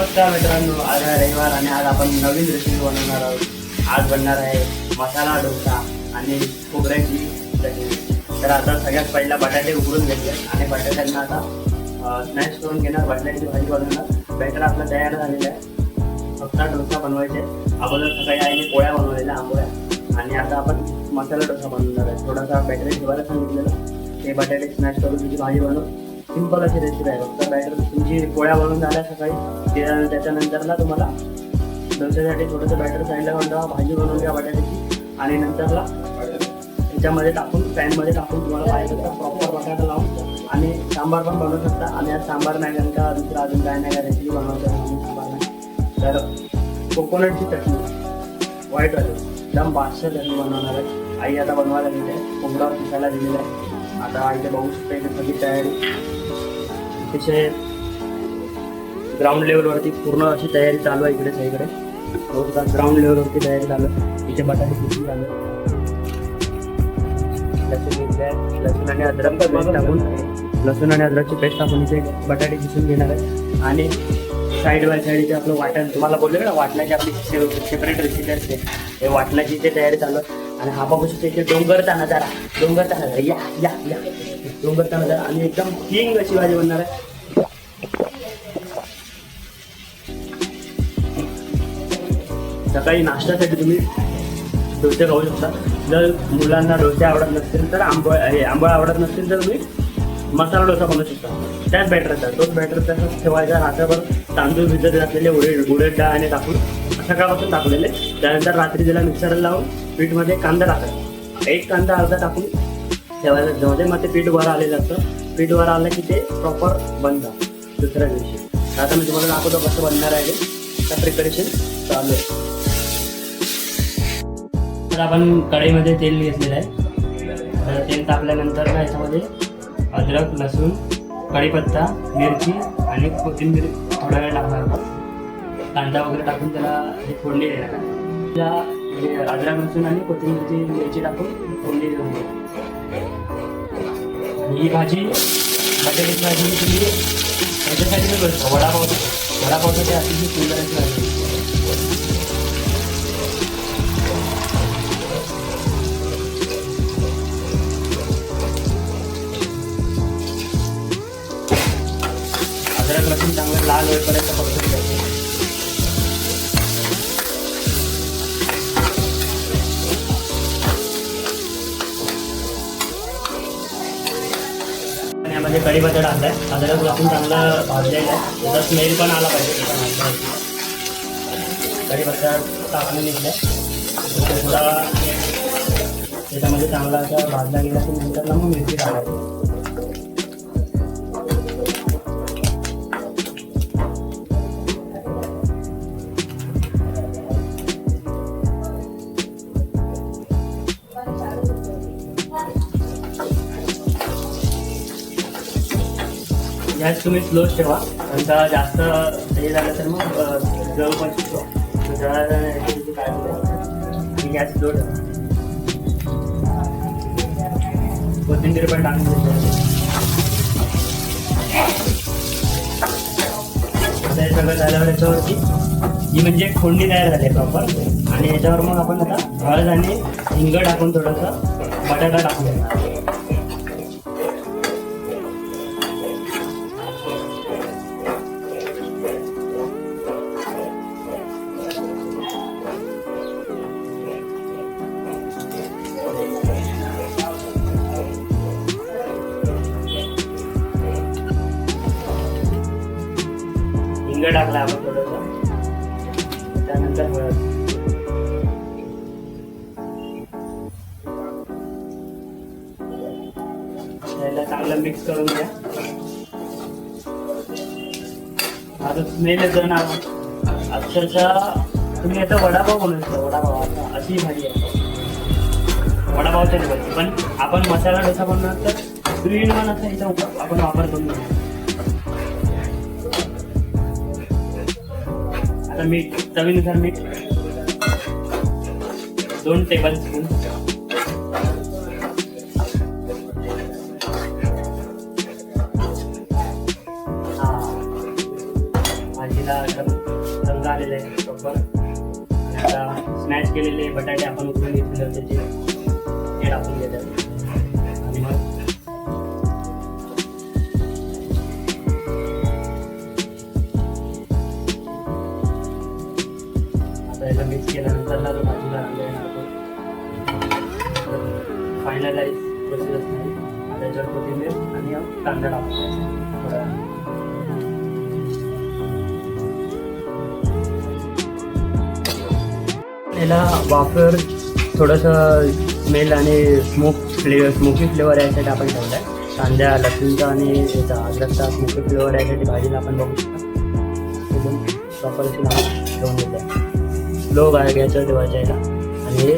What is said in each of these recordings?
नमस्कार मित्रांनो आज आहे रविवार आणि आज आपण नवीन रेसिपी बनवणार आहोत. आज बनणार आहे मसाला डोसा आणि खोबऱ्याची चटणी. तर आता सगळ्यात पहिला बटाटे उकडून घेतले आणि बटाट्यांना आता स्नॅक्स करून घेणार बटाट्याची भाजी बनवणार. बेटर आपलं तयार झालेला आहे. फक्त डोसा बनवायचे. अगोदर सकाळी आईने पोळ्या बनवलेल्या आंबोळ्या. आणि आता आपण मसाला डोसा बनवणार आहे. थोडासा बॅटरी ठेवायला सांगितलेलं. ते बटाटे स्नॅक्स करून त्याची भाजी बनवू. सिंपल अशी रेसिपी आहे फक्त बॅटर तुमची पोळ्या बनवून झाल्या सकाळी. त्या- त्याच्यानंतरला तुम्हाला डोस्यासाठी थोडंसं बॅटर साईडला काढून ठेवा भाजी बनवून घ्या बटाट्याची. आणि नंतरला त्याच्यामध्ये टाकून पॅनमध्ये टाकून तुम्हाला पाहिजे तर प्रॉपर बटाटा लावून आणि सांबार पण बनवू शकता. आणि आज सांबार नाही कारण का दुसरा अजून काय नाही का रेसिपी बनवायचं सांबार नाही तर कोकोनटची चटणी व्हाईट वाली एकदम बादशा चटणी बनवणार आहे. आई आता बनवायला दिली आहे. कोंबडा पिसायला दिलेला आहे. आता आईचे बघू शकता इथे सगळी तयारी अतिशय ग्राउंड लेवलवरती पूर्ण अशी तयारी चालू आहे इकडे सगळीकडे बघू शकता ग्राउंड लेवलवरती तयारी चालू आहे. इथे बटाटे किती चालू. लसूण. लसूण आणि अद्रक पेस्ट टाकून लसूण आणि अद्रकची पेस्ट टाकून इथे बटाटे किसून घेणार आहे. आणि साईड बाय साईड इथे आपलं वाटण. तुम्हाला बोलले ना वाटण्याची आपली सेपरेट रेसिपी असते. हे वाटण्याची इथे तयारी चालू आहे. आणि हा बघू शकतो इथे डोंगरचा नजारा डोंगरचा नजारा या या या. डोंगरचा नजारा आणि एकदम किंग अशी भाजी बनणार आहे. सकाळी नाश्त्यासाठी तुम्ही डोसे खाऊ शकता. जर मुलांना डोसे आवडत नसतील तर आंबोळ हे आंबोळ आवडत नसतील तर तुम्ही मसाला डोसा बनवू शकता. त्याच बॅटरचा. तोच बॅटर तसंच ठेवायचा. रात्रभर तांदूळ भिजत घातलेले उडे उडीद डाळ आणि टाकून सकाळपासून टाकलेले. त्यानंतर रात्री त्याला मिक्सरला लावून पीठमध्ये कांदा टाकायचा. एक कांदा अर्धा टाकून ठेवायचा. त्याच्यामध्ये मग ते पीठ वर आलेलं असतं. पीठ वर आलं की ते प्रॉपर बनतं. दुसऱ्या दिवशी. आता मी तुम्हाला दाखवतो कसं बनणार आहे. ते त्या प्रिपरेशन चालू आहे. तर आपण कढईमध्ये तेल घेतलेलं आहे. तर तेल तापल्यानंतर ना याच्यामध्ये अद्रक लसूण कढीपत्ता मिरची आणि कोथिंबीर थोडा वेळ टाकणार आपण कांदा वगैरे टाकून त्याला हे फोडणी देणार त्या म्हणजे अद्रक लसूण आणि कोथिंबीरची मिरची टाकून फोडणी देऊन द्या आणि ही भाजी बटाट्याची भाजी तुम्ही त्याच्यासाठी मी करतो. वडापाव वडापावचं ते अतिशय सुंदर भाजी. अद्रक लसूण चांगलं लाल होईपर्यंत पकडून घ्यायचं. आणि यामध्ये आला आहे अद्रक लसूण चांगला भाजलेला आहे. त्याचा स्मेल पण आला पाहिजे. कढी भाजल्यावरती. टाकून घेतलाय. थोडा त्याच्यामध्ये चांगला असा भाजला गेला की नंतर ना मग मिरची टाकायची. गॅस तुम्ही स्लो ठेवा. कारण जास्त हे झालं तर मग जवळ जळू पण शकतो काय गॅस स्लो ठेवा. कोथिंबीर पण टाकून द्यायची आता हे सगळं झाल्यावर याच्यावरती ही म्हणजे खोंडी तयार झाली प्रॉपर आणि याच्यावर मग आपण आता हळद आणि हिंग टाकून थोडंसं बटाटा टाकून हिंग टाकला आपण थोडंसं. त्यानंतर हळद. त्याला चांगलं मिक्स करून घ्या. आता स्मेल येतो ना अक्षरशः तुम्ही आता वडापाव बनवू शकता वडापाव. आता अशी भाजी आहे. वडापावच्या भाजी पण आपण मसाला डोसा बनवणार तर ग्रीन वन असा इथं आपण वापर करून घेऊ आता मीठ चवीनुसार मीठ दोन टेबल स्पून भाजीला रंग आलेला आहे प्रॉपर आता स्मॅश केलेले बटाटे आपण उकळून घेतले होते याला वाफर थोडंसं स्मेल आणि स्मोक फ्लेवर स्मोकी फ्लेवर यासाठी आपण ठेवलं आहे कांद्या लसूणचा आणि याचा अद्रकचा स्मोकी फ्लेवर यासाठी भाजीला आपण बघू शकतो. प्रॉपर अशी लावून ठेवून घेत आहे स्लो गॅसवर ठेवायचं याला. आणि हे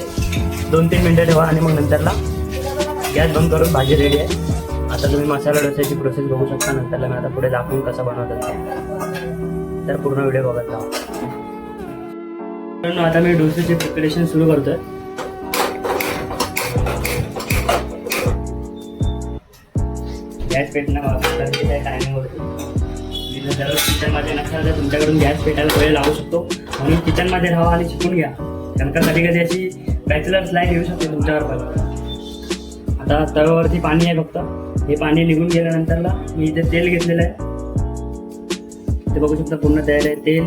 दोन तीन मिनटं ठेवा आणि मग नंतरला गॅस बंद करून भाजी रेडी आहे. आता तुम्ही मसाला डोस्याची प्रोसेस बघू शकता. नंतरला मी आता पुढे दाखवून कसं बनवतात तर पूर्ण व्हिडिओ बघत राहा. मित्रांनो, आता मी डोसेचे प्रिपरेशन सुरू करतोय. गॅस पेटणं वापरण्याची काही टायमिंग होती जर किचनमध्ये नसाल तर तुमच्याकडून गॅस पेटायला वेळ लावू शकतो. म्हणून किचनमध्ये राहा आणि शिकून घ्या. कारण का कधी कधी अशी बॅचलर्स लाईफ येऊ शकते तुमच्यावर पण. आता तव्यावरती पाणी आहे फक्त. हे पाणी निघून गेल्यानंतरला मी इथे तेल घेतलेलं आहे. ते बघू शकता पूर्ण तयार आहे. तेल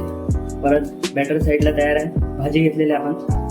परत बॅटर साईडला तयार आहे. भाजी घेतलेली आपण.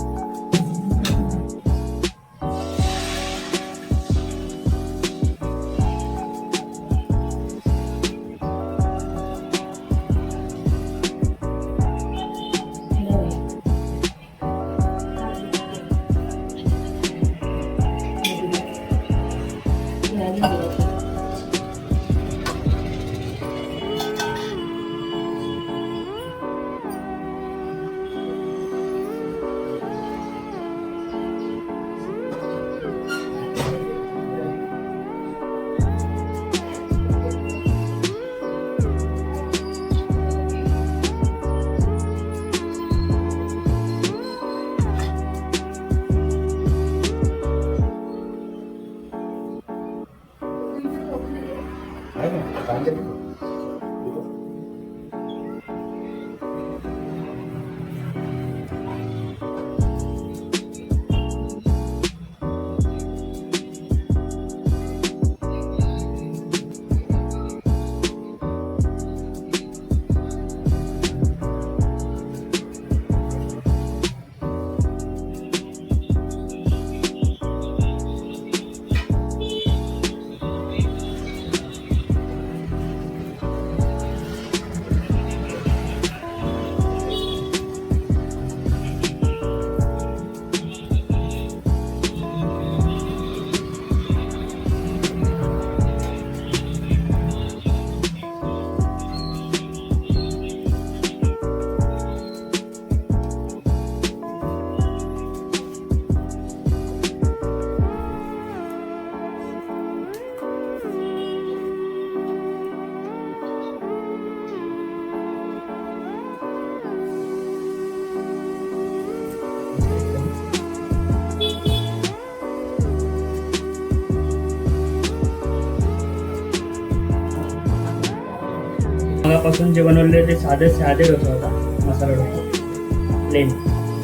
मगापासून जे बनवलेले ते साधे साधे डोसा होता मसाला डोसा प्लेन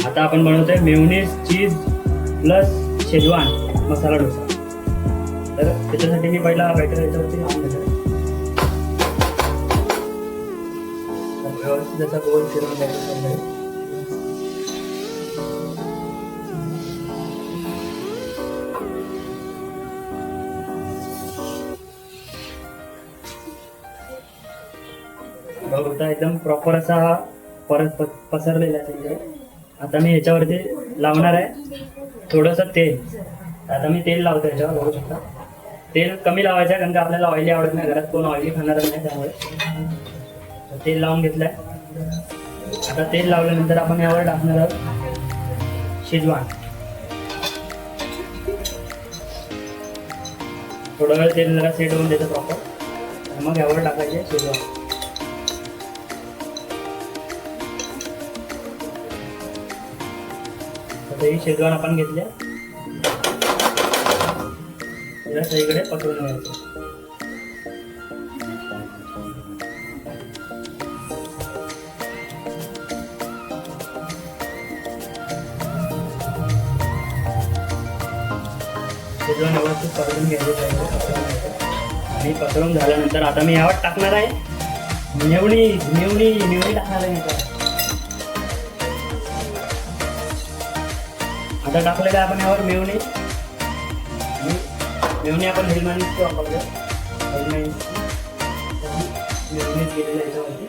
आता आपण बनवतोय mayonnaise cheese plus schezwan masala dosa. तर त्याच्यासाठी मी पहिला बॅटर याच्यावरती लावून घेतो व्यवस्थित त्याचा गोल फिरवून घ्यायचा एकदम प्रॉपर असा हा परत प- पसरलेला आहे आता मी याच्यावरती लावणार आहे थोडंसं तेल. आता मी तेल लावतो याच्यावर बघू शकता. तेल कमी लावायचं आहे कारण का आपल्याला ऑइली आवडत नाही घरात. कोण ऑइली खाणार नाही त्यामुळे. तेल लावून घेतलं आहे आता तेल लावल्यानंतर आपण यावर टाकणार आहोत शिजवान. थोडा वेळ तेल जरा सेट होऊन द्यायचं प्रॉपर मग यावर टाकायचे शिजवान. दही शेजवान आपण घेतल्या. या सगळीकडे पटवून घ्यायचं. शिजवून व्यवस्थित पकडून पाहिजे आणि पकडून झाल्यानंतर आता मी यावर टाकणार आहे. निवणी निवणी निवणी टाकणार आहे आता. टाकलेलं आहे आपण यावर मेवणी. आणि मेवणी आपण हेलमानीची वापरतो हेलमानीची मेवणीज गेलेलं याच्यावरती.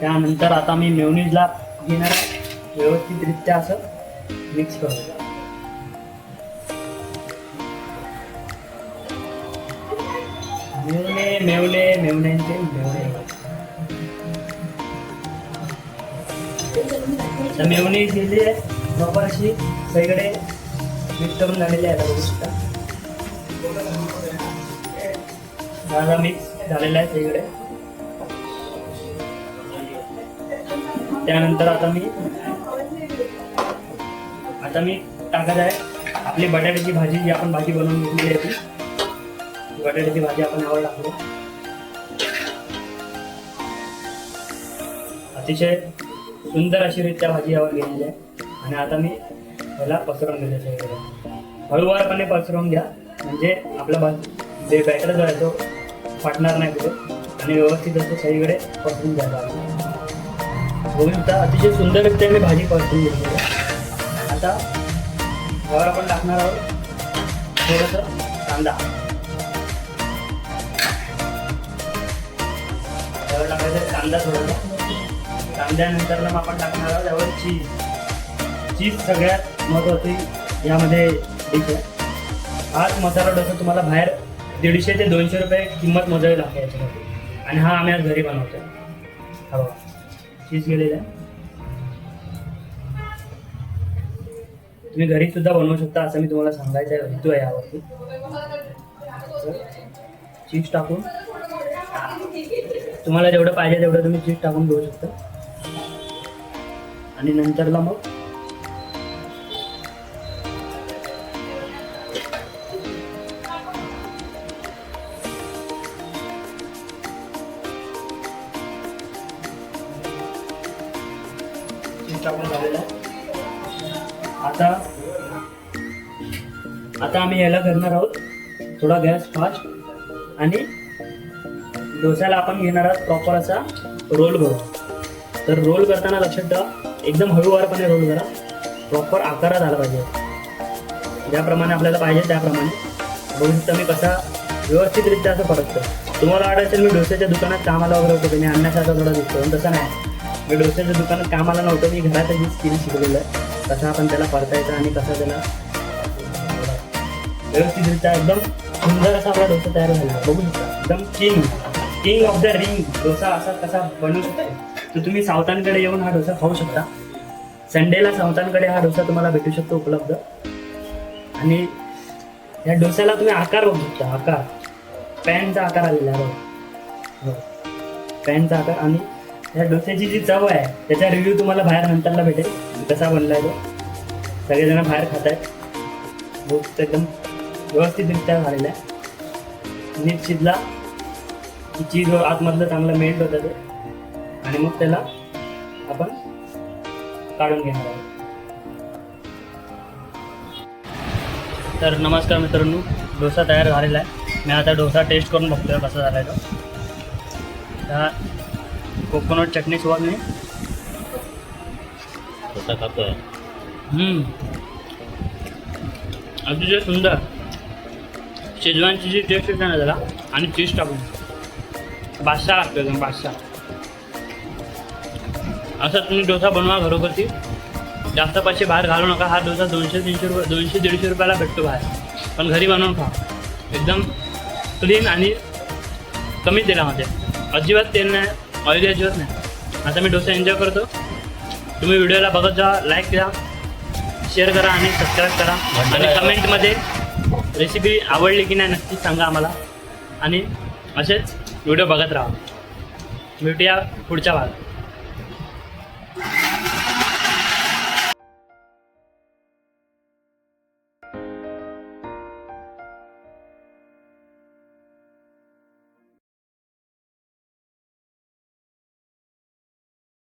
त्यानंतर आता मी मेवणीजला घेणार व्यवस्थितरित्या असं मिक्स करू मेवणे मेवणे मेवण्यांचे मेवणे. तर मेवणी गेली आहे. प्रॉपर अशी सगळीकडे मिक्स करून आहे बघू शकता. माझा मिक्स झालेला आहे सगळीकडे त्यानंतर आता मी आता मी टाकत आहे. आपली बटाट्याची भाजी जी आपण भाजी बनवून घेतलेली आहे ती. बटाट्याची भाजी आपण यावर टाकतो अतिशय सुंदर अशी रित्या भाजी यावर गेलेली आहे. आणि आता मी याला पसरवून घेते सगळीकडे. हळूवारपणे पसरवून घ्या. म्हणजे आपला भाज जे बॅटर जो आहे तो फाटणार नाही कुठे. आणि व्यवस्थित असतो सगळीकडे पसरून घ्यायला लागेल. बघू शकता अतिशय सुंदररित्या मी भाजी पसरून घेतली आहे. आता यावर आपण टाकणार आहोत थोडंसं कांदा. टाकायचा टाकायचं कांदा थोडासा. कांद्यानंतर मग आपण टाकणार आहोत त्यावर चीज चीज सगळ्यात महत्त्वाची यामध्ये डिश आहे. हाच मसाला डोसा तुम्हाला बाहेर दीडशे ते दोनशे रुपये किंमत मोजावी लागते याच्यामध्ये. आणि हा आम्ही आज घरी बनवतो हा बघा. चीज गेलेला तुम्ही घरी सुद्धा बनवू शकता असं मी तुम्हाला सांगायचं आहे. हेतू आहे यावरती चीज टाकून. तुम्हाला जेवढं पाहिजे तेवढं तुम्ही चीज टाकून घेऊ शकता. आणि नंतरला मग? टाकून झालेलं आता आता आम्ही याला करणार आहोत. थोडा गॅस फास्ट. आणि डोसाला आपण घेणार आहोत प्रॉपर असा रोल भरू तर रोल करताना लक्षात ठेवा. एकदम हळूवारपणे रोल करा. प्रॉपर आकारात आला पाहिजे. ज्याप्रमाणे आपल्याला पाहिजे त्याप्रमाणे. बघू शकता मी कसा व्यवस्थितरित्या असं परततो तुम्हाला वाटत असेल मी डोस्याच्या दुकानात कामाला वगैरे होतो मी अन्नासारखा थोडा दिसतो. पण तसं नाही. मी डोस्याच्या दुकानात कामाला नव्हतं मी घरात जी स्किल शिकलेलं आहे. कसं आपण त्याला परतायचं आणि कसं त्याला व्यवस्थितरित्या एकदम सुंदर असा आपला डोसा तयार झाला. बघू शकता. एकदम king king of the ring dosa असा कसा बनवू शकता. तर तुम्ही सावतांकडे येऊन हा डोसा खाऊ शकता. संडेला सावतांकडे हा डोसा तुम्हाला भेटू शकतो उपलब्ध. आणि या डोस्याला तुम्ही आकार बघू शकता आकार. पॅनचा आकार आलेला आहे हो. पॅनचा आकार आणि या डोस्याची जी चव आहे त्याचा रिव्ह्यू तुम्हाला बाहेर नंतरला भेटेल. कसा बनला आहे तो. सगळेजण बाहेर खात आहेत बहुत एकदम व्यवस्थितरित्या झालेला आहे. नीट शिजला चीज आतमधलं चांगलं मेल्ट होतं ते. आणि मग त्याला आपण काढून घेणार आहोत. तर नमस्कार मित्रांनो डोसा तयार झालेला आहे. मी आता डोसा टेस्ट करून बघतोय कसा झाला आहे तो त्या कोकोनट चटणीसोबत मी डोसा हम्म. अतिशय सुंदर. शेजवानची जी टेस्ट येते ना त्याला आणि चीज टाकून. बादशाह लागतो एकदम बादशाह. असं तुम्ही डोसा बनवा घरोघरती जास्त पैसे बाहेर घालू नका. हा डोसा दोनशे तीनशे रुपये दोनशे दीडशे रुपयाला भेटतो बाहेर. पण घरी बनवून खा. एकदम क्लीन आणि कमी तेलामध्ये. अजिबात तेल नाही ऑइली अजिबात नाही. आता मी डोसा एन्जॉय करतो. तुम्ही व्हिडिओला बघत जा लाईक करा शेअर करा आणि सबस्क्राईब करा. आणि कमेंटमध्ये रेसिपी आवडली की नाही नक्की सांगा आम्हाला. आणि असेच व्हिडिओ बघत राहा. भेटूया पुढच्या भागात.